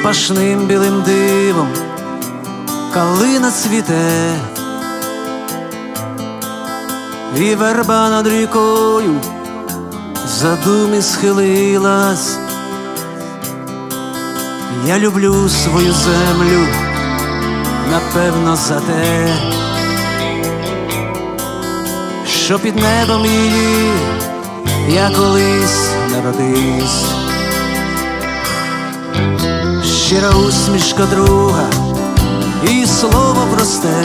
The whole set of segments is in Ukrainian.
запашним білим дивом, калина цвіте, і верба над рікою задумі схилилась. Я люблю свою землю, напевно, за те, що під небом її я колись народився. Щира усмішка друга і слово просте,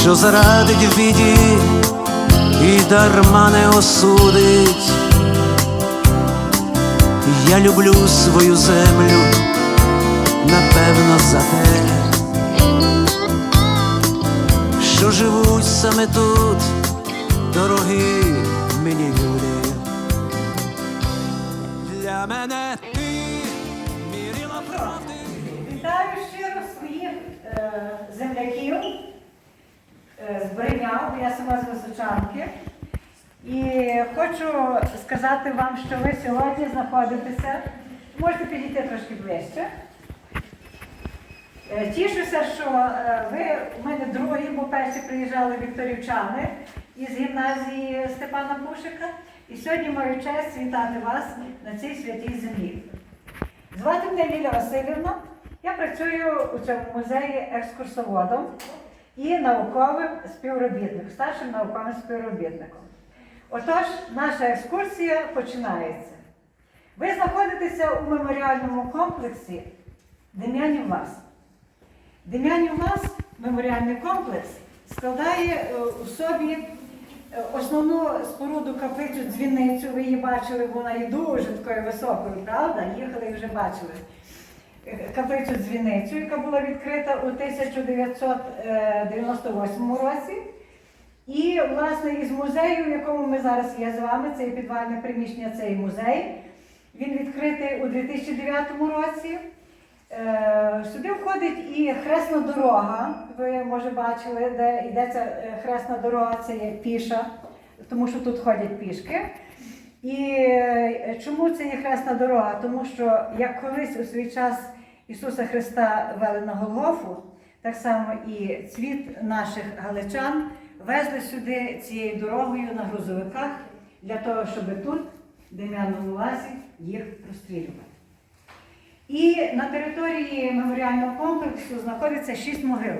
що зарадить в біді і дарма не осудить. Я люблю свою землю, напевно, за те, що живуть саме тут, дорогі мені люди. Мене ти мірила правди. Вітаю щиро своїх е, земляків е, з я сама з Височанки. І хочу сказати вам, що ви сьогодні знаходитеся. Можете підійти трошки ближче. Е, Тішуся, що е, ви у мене другі, бо перші приїжджали вікторівчани із гімназії Степана Пушика. І сьогодні маю честь вітати вас на цій святій землі. Звати мене Ліля Васильівна. Я працюю у цьому музеї екскурсоводом і науковим співробітником, старшим науковим співробітником. Отож, наша екскурсія починається. Ви знаходитеся у меморіальному комплексі Дем'янів Вас. Дем'янів Вас, меморіальний комплекс, складає е, у собі основну споруду каплицю дзвіницю. Ви її бачили, вона є дуже такою високою, правда? Їхали і вже бачили. Е, Каплицю дзвіницю, яка була відкрита у 1998 році. І, власне, із музею, в якому ми зараз є з вами, це підвальне приміщення, це і музей. Він відкритий у 2009 році. Е, Сюди входить і хресна дорога. Ви може бачили, де йдеться е, хресна дорога, це є піша, тому що тут ходять пішки. І е, чому це є хресна дорога? Тому що як колись у свій час Ісуса Христа вели на Голгофу, так само і цвіт наших галичан везли сюди цією дорогою на грузовиках для того, щоб тут, в Дем'яному лазі, їх розстрілювати. І на території меморіального комплексу знаходиться шість могил.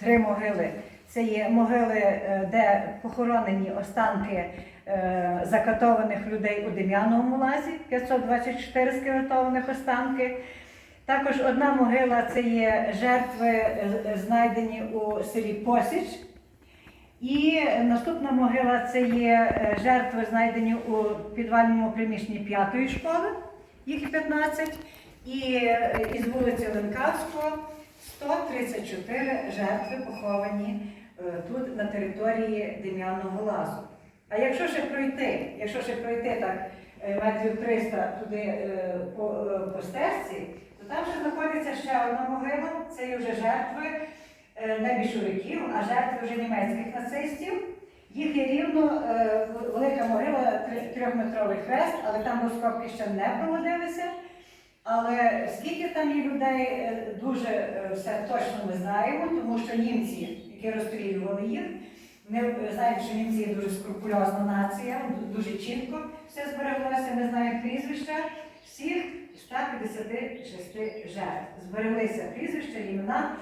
Три могили. Це є могили, е, де похоронені останки е, закатованих людей у Дем'яновому лазі, 524 скелетованих останки. Також одна могила це є жертви, е, знайдені у селі Посіч. І наступна могила це є жертви, знайдені у підвальному приміщенні п'ятої школи, їх 15, і е, із вулиці Ленкавського 134 жертви поховані е, тут на території Дем'яного лазу. А якщо ще пройти, якщо ще пройти так е, метрів 300 туди по, по стежці, то там ще знаходиться ще одна могила, це вже жертви не більшовиків, а жертви вже німецьких нацистів. Їх є рівно е, велика могила, трьохметровий хрест, але там розкопки ще не проводилися. Але скільки там є людей, е, дуже е, все точно ми знаємо, тому що німці, які розстрілювали їх, ми е, знаємо, що німці є дуже скрупульозна нація, дуже чітко все збереглося. Ми знаємо прізвища всіх 156 жертв. Збереглися прізвища, імена,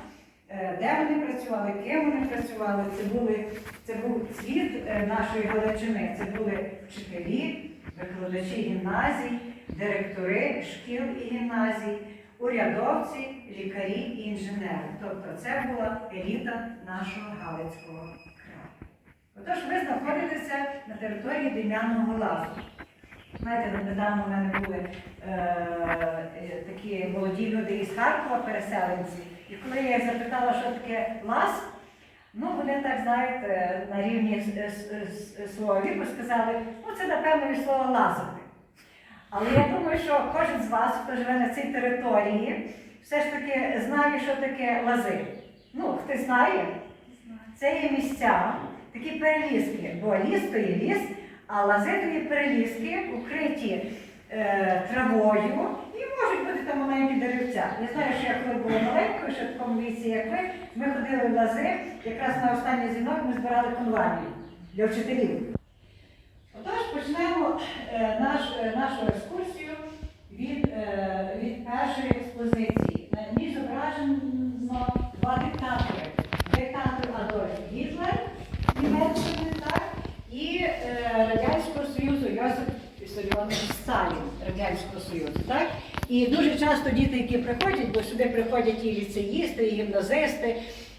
де вони працювали, ким вони працювали. Це, були, це був цвіт е, нашої Галичини. Це були вчителі, викладачі гімназій, директори шкіл і гімназій, урядовці, лікарі і інженери. Тобто це була еліта нашого Галицького краю. Отож, ви знаходитеся на території Дем'яного лазу. Знаєте, недавно в мене були е, е, такі молоді люди із Харкова, переселенці, і коли я запитала, що таке лаз, ну вони так знаєте, на рівні свого віку сказали, ну це напевно від слова лазити. Але я думаю, що кожен з вас, хто живе на цій території, все ж таки знає, що таке лази. Ну, хтось знає? Це є місця, такі перелізки, бо ліс то є ліс, а лази то є перелізки, укриті е, травою і можуть бути там маленькі деревця. Я знаю, що я коли була маленькою, такому віці, ми ходили в лази, якраз на останній дзвінок ми збирали конвалію для вчителів. Отож, почнемо е, наш, е, нашу екскурсію від, е, від першої експозиції. На ній зображено два диктатори. Диктатор Адольф Гітлер Німеччини, так, і е, Радянського Союзу Йосип Вісаріонович Сталін Радянського Союзу. І дуже часто діти, які приходять, бо сюди приходять і ліцеїсти, і гімназисти,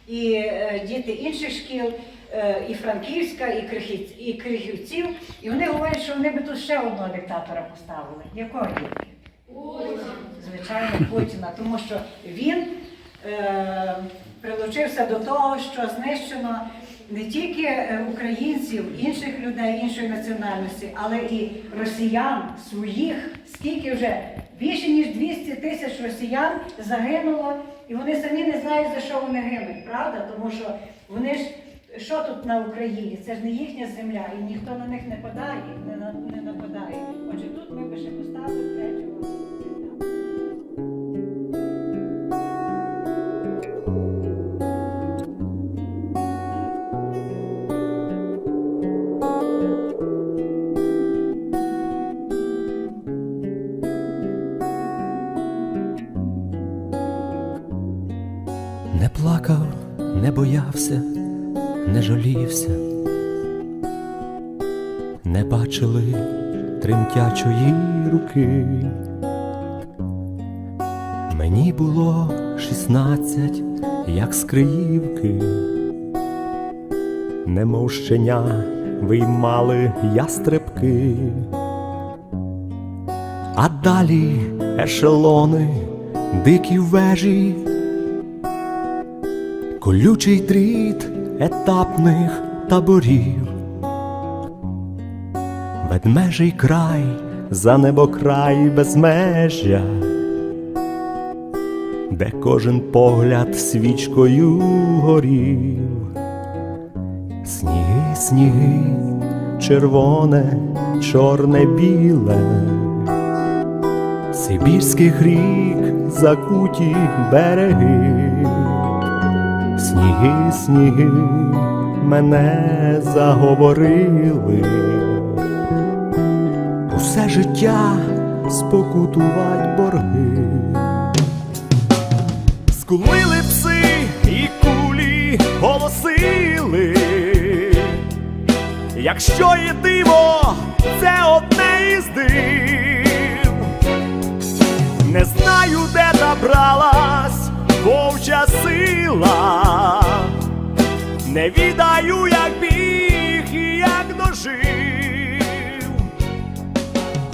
і е, діти інших шкіл, е, і Франківська, і, Крихівців, і вони говорять, що вони би тут ще одного диктатора поставили. Якого дітки? Звичайно, Путіна, тому що він е, прилучився до того, що знищено не тільки е, українців, інших людей, іншої національності, але і росіян своїх, скільки вже більше ніж 200 тисяч росіян загинуло, і вони самі не знають, за що вони гинуть, правда? Тому що вони ж що тут на Україні? Це ж не їхня земля, і ніхто на них не падає, не, на- не нападає. Отже, тут ми би ще поставили третього. Боявся, не жалівся, не бачили тремтячої руки. Мені було шістнадцять, як з Криївки, немов щеня виймали ястребки, а далі ешелони, дикі вежі. Колючий дріт етапних таборів, ведмежий край за небокрай безмежя, де кожен погляд свічкою горів, сніги, сніги, червоне, чорне, біле, Сибірських рік закуті береги. Сніги, сніги мене заговорили, усе життя спокутувать борги. Скулили пси і кулі голосили. Якщо є диво, це одне із див. Не знаю, де набралась вовча сила, не відаю, як біг і як дожив,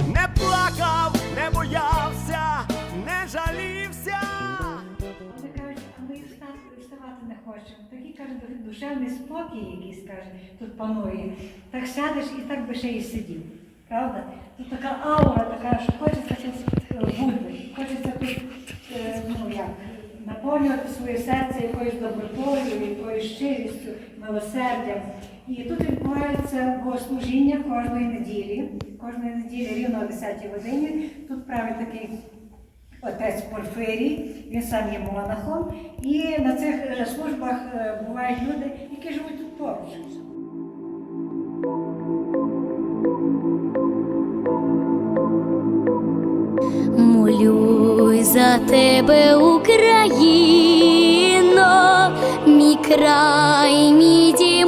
не плакав, не боявся, не жалівся. Вони кажуть, а ми вставати не хочемо. Такий каже, душевний спокій якийсь каже, тут панує. Так сядеш і так би ще і сидів. Правда? Тут така аура, така, що хочеться тут бути, хочеться тут е, наповнювати своє серце якоюсь добротою, якоюсь щирістю, милосердям. І тут відбувається богослужіння кожної неділі. Кожної неділі рівно о 10-й годині. Тут править такий отець Порфирій, він сам є монахом. І на цих е, службах е, бувають люди, які живуть тут поруч. За тебе, Україно, мій край, мій дім,